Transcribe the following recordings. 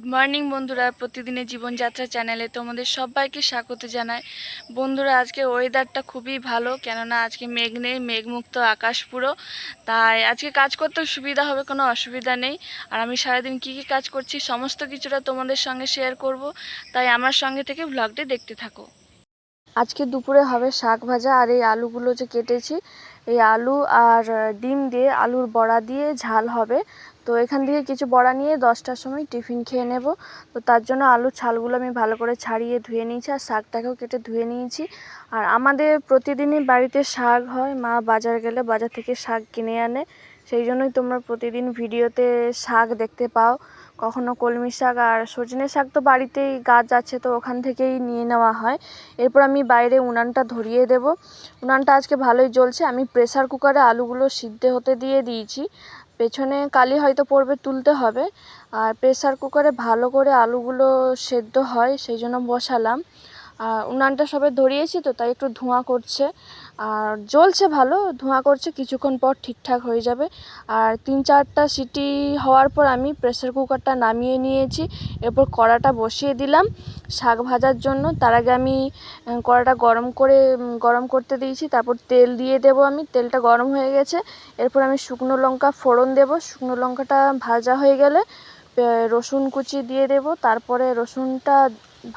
Good morning বন্ধুরা। প্রতিদিনের জীবনযাত্রা চ্যানেলে তোমাদের সবাইকে স্বাগত জানাই। বন্ধুরা, আজকে ওয়েদারটা খুবই ভালো, কেননা আজকে মেঘ নেই, মেঘমুক্ত আকাশ পুরো। তাই আজকে কাজ করতেও সুবিধা হবে, কোনো অসুবিধা নেই। আর আমি সারাদিন কি কি কাজ করছি, সমস্ত কিছুটা তোমাদের সঙ্গে শেয়ার করব। তাই আমার সঙ্গে থেকে ভ্লগটি দেখতে থাকো। আজকে দুপুরে হবে শাক ভাজা আর এই আলুগুলো যে কেটেছি, এই আলু আর ডিম দিয়ে আলুর বড়া দিয়ে ঝাল হবে। তো এখান থেকে কিছু বড়া নিয়ে দশটার সময় টিফিন খেয়ে নেব। তো তার জন্য আলুর ছালগুলো আমি ভালো করে ছাড়িয়ে ধুয়ে নিয়েছি আর শাকটাকেও কেটে ধুয়ে নিয়েছি। আর আমাদের প্রতিদিনই বাড়িতে শাক হয়, মা বাজার গেলে বাজার থেকে শাক কিনে আনে। সেই জন্যই তোমরা প্রতিদিন ভিডিওতে শাক দেখতে পাও। কখনো কলমি শাক আর সজনে শাক তো বাড়িতেই গাছ আছে, তো ওখান থেকেই নিয়ে নেওয়া হয়। এরপর আমি বাইরে উনানটা ধরিয়ে দেব। উনানটা আজকে ভালোই জ্বলছে। আমি প্রেসার কুকারে আলুগুলো সিদ্ধ হতে দিয়ে দিয়েছি। পেছনে কালি হয়তো পড়বে, তুলতে হবে। আর প্রেসার কুকারে ভালো করে আলুগুলো সেদ্ধ হয়, সেই জন্য বসালাম। আর উনানটা সবে ধরিয়েছি তো, তাই একটু ধোঁয়া করছে। আর জ্বলছে ভালো, ধোঁয়া করছে, কিছুক্ষণ পর ঠিকঠাক হয়ে যাবে। আর তিন চারটা সিটি হওয়ার পর আমি প্রেসার কুকারটা নামিয়ে নিয়েছি, এরপর কড়াটা বসিয়ে দিলাম শাক ভাজার জন্য। তার আগে আমি কড়াটা গরম করে গরম করতে দিয়েছি, তারপর তেল দিয়ে দেব আমি, তেলটা গরম হয়ে গেছে। এরপর আমি শুকনো লঙ্কা ফোড়ন দেব, শুকনো লঙ্কাটা ভাজা হয়ে গেলে রসুন কুচি দিয়ে দেব। তারপরে রসুনটা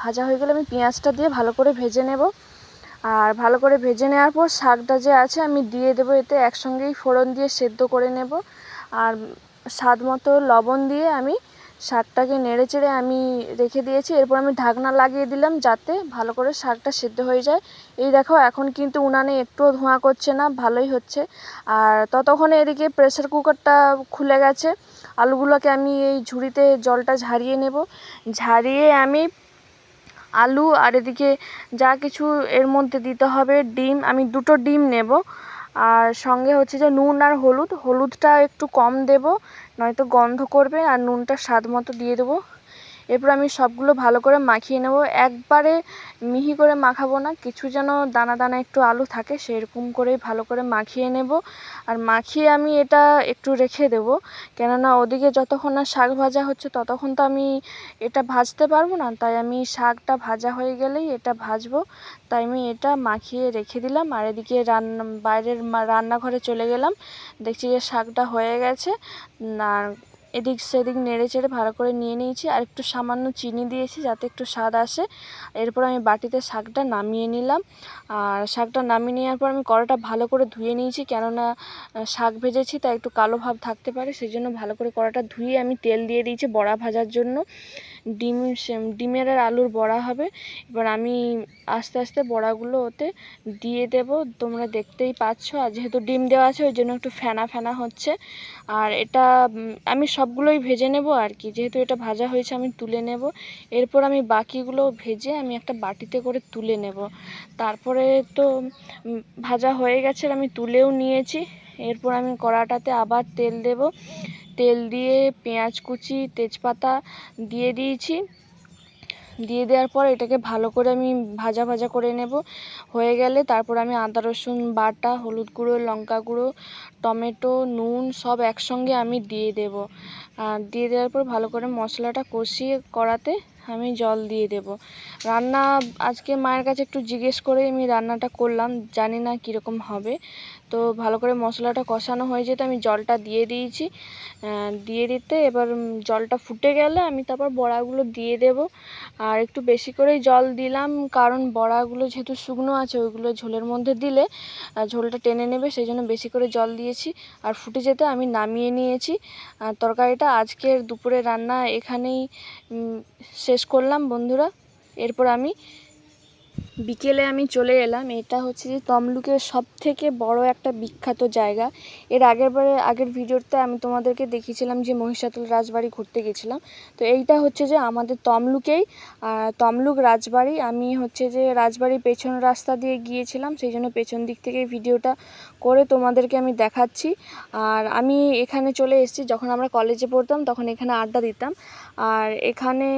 ভাজা হয়ে গেলে আমি পেঁয়াজটা দিয়ে ভালো করে ভেজে নেব। আর ভালো করে ভেজে নেওয়ার পর শাকটা যে আছে আমি দিয়ে দেবো এতে একসঙ্গেই ফোড়ন দিয়ে সেদ্ধ করে নেব। আর স্বাদ মতো লবণ দিয়ে আমি শাকটাকে নেড়ে চেড়ে আমি রেখে দিয়েছি। এরপর আমি ঢাকনা লাগিয়ে দিলাম যাতে ভালো করে শাকটা সেদ্ধ হয়ে যায়। এই দেখো, এখন কিন্তু উনানে একটুও ধোঁয়া করছে না, ভালোই হচ্ছে। আর ততক্ষণে এদিকে প্রেসার কুকারটা খুলে গেছে। আলুগুলোকে আমি এই ঝুড়িতে জলটা ঝারিয়ে নেব। ঝারিয়ে আমি আলু আর এদিকে যা কিছু এর মধ্যে দিতে হবে, ডিম। আমি দুটো ডিম নেব। আর সঙ্গে হচ্ছে যে নুন আর হলুদ। হলুদটা একটু কম দেব, নয়তো গন্ধ করবে, আর নুনটা স্বাদ মতো দিয়ে দেবো। এরপর আমি সবগুলো ভালো করে মাখিয়ে নেব। একবারে মিহি করে মাখাবো না, কিছু যেন দানা দানা একটু আলু থাকে সেরকম করেই ভালো করে মাখিয়ে নেব। আর মাখিয়ে আমি এটা একটু রেখে দেব, কেননা ওদিকে যতক্ষণ না শাক ভাজা হচ্ছে ততক্ষণ তো আমি এটা ভাজতে পারব না, তাই আমি শাকটা ভাজা হয়ে গেলেই এটা ভাজবো। তাই আমি এটা মাখিয়ে রেখে দিলাম, আর এদিকে রান্না বাইরের রান্নাঘরে চলে গেলাম। দেখছি যে শাকটা হয়ে গেছে, আর এদিক সেদিক নেড়ে চেড়ে ভালো করে নিয়ে নিয়েছি আর একটু সামান্য চিনি দিয়েছি যাতে একটু স্বাদ আসে। এরপর আমি বাটিতে শাকটা নামিয়ে নিলাম। আর শাকটা নামিয়ে নেওয়ার পর আমি কড়াটা ভালো করে ধুয়ে নিয়েছি কেননা শাক ভেজেছি তাই একটু কালো ভাব থাকতে পারে সেই জন্য ভালো করে কড়াটা ধুয়ে আমি তেল দিয়ে দিয়েছি বড়া ভাজার জন্য। ডিম ডিমের আর আলুর বড়া হবে। এবার আমি আস্তে আস্তে বড়াগুলো ওতে দিয়ে দেব। তোমরা দেখতেই পাচ্ছ, আর যেহেতু ডিম দেওয়া আছে ওই জন্য একটু ফেনা ফেনা হচ্ছে। আর এটা আমি সবগুলোই ভেজে নেব আর কি। যেহেতু এটা ভাজা হয়েছে, আমি তুলে নেব। এরপর আমি বাকিগুলো ভেজে আমি একটা বাটিতে করে তুলে নেব। তারপরে তো ভাজা হয়ে গেছে আমি তুলেও নিয়েছি। এরপর আমি কড়াটাতে আবার তেল দেব। তেল দিয়ে পেঁয়াজ কুচি, তেজপাতা দিয়ে দিয়েছি। দিয়ে দেওয়ার পর এটাকে ভালো করে আমি ভাজা ভাজা করে নেব। হয়ে গেলে তারপর আমি আদা, রসুন বাটা, হলুদ গুঁড়ো, লঙ্কা গুঁড়ো, টমেটো, নুন সব একসঙ্গে আমি দিয়ে দেব। দিয়ে দেওয়ার পর ভালো করে মশলাটা কষিয়ে কড়াতে আমি জল দিয়ে দেব। রান্না আজকে মায়ের কাছে একটু জিজ্ঞেস করে আমি রান্নাটা করলাম। জানি না কীরকম হবে। তো ভালো করে মশলাটা কষানো হয়ে যেতে আমি জলটা দিয়ে দিয়েছি। দিয়ে দিতে এবার জলটা ফুটে গেলে আমি তারপর বড়াগুলো দিয়ে দেব। আর একটু বেশি করেই জল দিলাম, কারণ বড়াগুলো যেহেতু শুকনো আছে, ওইগুলো ঝোলের মধ্যে দিলে ঝোলটা টেনে নেবে, সেই জন্য বেশি করে জল দিয়েছি। আর ফুটে যেতে আমি নামিয়ে নিয়েছি। তরকারিটা আজকের দুপুরে রান্না এখানেই শেষ করলাম বন্ধুরা। এরপর আমি বিকেলে আমি চলে এলাম। এটা হচ্ছে যে তমলুকের সব থেকে বড় একটা বিখ্যাত জায়গা। এর আগের বারে, আগের ভিডিওতে আমি তোমাদেরকে দেখিয়েছিলাম যে মহিষাতুল রাজবাড়ি ঘুরতে গেছিলাম। তো এইটা হচ্ছে যে আমাদের তমলুকেই। তমলুক রাজবাড়ি, আমি হচ্ছে যে রাজবাড়ির পেছন রাস্তা দিয়ে গিয়েছিলাম, সেই জন্য পেছন দিক থেকে ভিডিওটা করে তোমাদেরকে আমি দেখাচ্ছি। আর আমি এখানে চলে এসেছি, যখন আমরা কলেজে পড়তাম তখন এখানে আড্ডা দিতাম। আর এখানে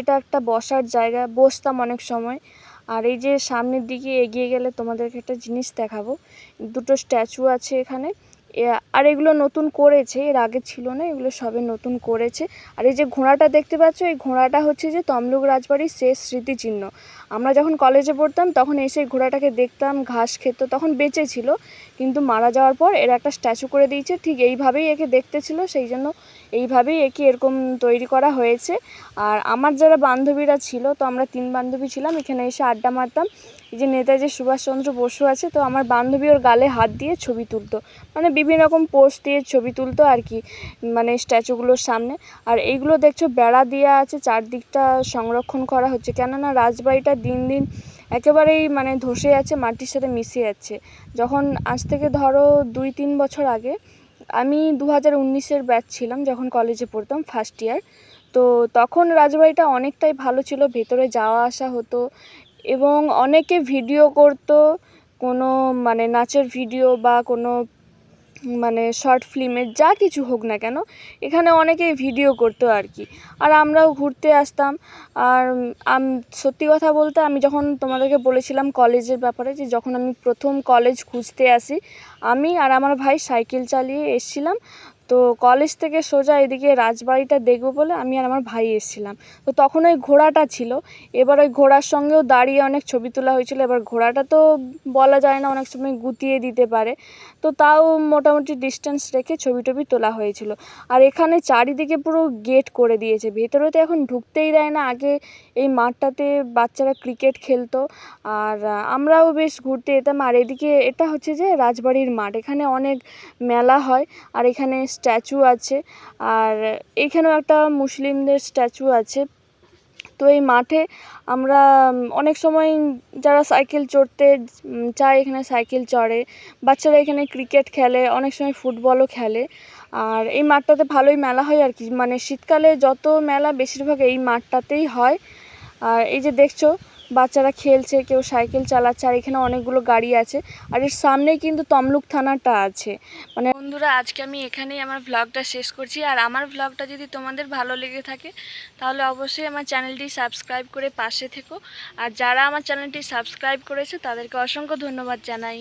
এটা একটা বসার জায়গা, বসতাম অনেক সময়। আর এই যে সামনের দিকে এগিয়ে গেলে তোমাদেরকে একটা জিনিস দেখাবো। দুটো স্ট্যাচু আছে এখানে। আর এগুলো নতুন করেছে, এর আগে ছিল না, এগুলো সবে নতুন করেছে। আর এই যে ঘোড়াটা দেখতে পাচ্ছ, এই ঘোড়াটা হচ্ছে যে তমলুক রাজবাড়ির শেষ স্মৃতিচিহ্ন। আমরা যখন কলেজে পড়তাম, তখন এসে ঘোড়াটাকে দেখতাম, ঘাস খেত, তখন বেঁচে ছিল। কিন্তু মারা যাওয়ার পর এর একটা স্ট্যাচু করে দিয়েছে, ঠিক এইভাবেই একে দেখতে ছিল সেই জন্য এইভাবেই একে এরকম তৈরি করা হয়েছে। আর আমার যারা বান্ধবীরা ছিল, তো আমরা তিন বান্ধবী ছিলাম, এখানে এসে আড্ডা মারতাম। এই যে নেতাজি সুভাষচন্দ্র বসু আছে, তো আমার বান্ধবী ওর গালে হাত দিয়ে ছবি তুলতো। মানে বিভিন্ন রকম পোস্ট দিয়ে ছবি তুলতো আর কি মানে স্ট্যাচুগুলোর সামনে। আর এইগুলো দেখছ, বেড়া দেওয়া আছে, চারদিকটা সংরক্ষণ করা হচ্ছে। কেননা রাজবাড়িটা দিন দিন একেবারেই মানে ধসে যাচ্ছে মাটির সাথে মিশে যাচ্ছে যখন আজ থেকে ধরো দুই, তিন বছর আগে আমি দু হাজার উনিশের ব্যাচ ছিলাম যখন কলেজে পড়তাম ফার্স্ট ইয়ার তো তখন রাজবাড়িটা অনেকটাই ভালো ছিল, ভেতরে যাওয়া আসা হতো এবং অনেকে ভিডিও করতো, কোনো মানে নাচের ভিডিও বা কোনো মানে শর্ট ফিল্মের যা কিছু হোক না কেন, এখানে অনেকেই ভিডিও করতো আর কি। আর আমরাও ঘুরতে আসতাম। আর সত্যি কথা বলতে আমি যখন তোমাদেরকে বলেছিলাম কলেজের ব্যাপারে যে যখন আমি প্রথম কলেজ খুঁজতে আসি, আমি আর আমার ভাই সাইকেল চালিয়ে এসছিলাম। তো কলেজ থেকে সোজা এদিকে রাজবাড়িটা দেখব বলে আমি আর আমার ভাই এসেছিলাম। তো তখন ওই ঘোড়াটা ছিল। এবার ওই ঘোড়ার সঙ্গেও দাঁড়িয়ে অনেক ছবি তোলা হয়েছিল। এবার ঘোড়াটা তো বলা যায় না অনেক সময় গুতিয়ে দিতে পারে। তো তাও মোটামুটি ডিস্টেন্স রেখে ছবি টবি তোলা হয়েছিল। আর এখানে চারিদিকে পুরো গেট করে দিয়েছে। ভেতরে তো এখন ঢুকতেই দেয় না। আগে এই মাঠটাতে বাচ্চারা ক্রিকেট খেলতো। আর আমরাও বেশ ঘুরতে যেতাম। আর এদিকে এটা হচ্ছে যে রাজবাড়ির মাঠ। এখানে অনেক মেলা হয়। আর এখানে স্ট্যাচু আছে। আর এখানেও একটা মুসলিমদের স্ট্যাচু আছে। তো এই মাঠে আমরা অনেক সময় যারা সাইকেল চড়তে চায় এখানে সাইকেল চড়ে, বাচ্চারা এখানে ক্রিকেট খেলে, অনেক সময় ফুটবলও খেলে। আর এই মাঠটাতে ভালোই মেলা হয় আর কি। মানে শীতকালে যত মেলা, বেশিরভাগ এই মাঠটাতেই হয়। আর এই যে দেখছ বাচ্চারা খেলছে, কেউ সাইকেল চালাচ্ছে, আর এখানে অনেকগুলো গাড়ি আছে। আর এর সামনেই কিন্তু তমলুক থানাটা আছে। মানে বন্ধুরা, আজকে আমি এখানেই আমার ভ্লগটা শেষ করছি। আর আমার ভ্লগটা যদি তোমাদের ভালো লেগে থাকে, তাহলে অবশ্যই আমার চ্যানেলটি সাবস্ক্রাইব করে পাশে থেকো। আর যারা আমার চ্যানেলটি সাবস্ক্রাইব করেছে, তাদেরকে অসংখ্য ধন্যবাদ জানাই।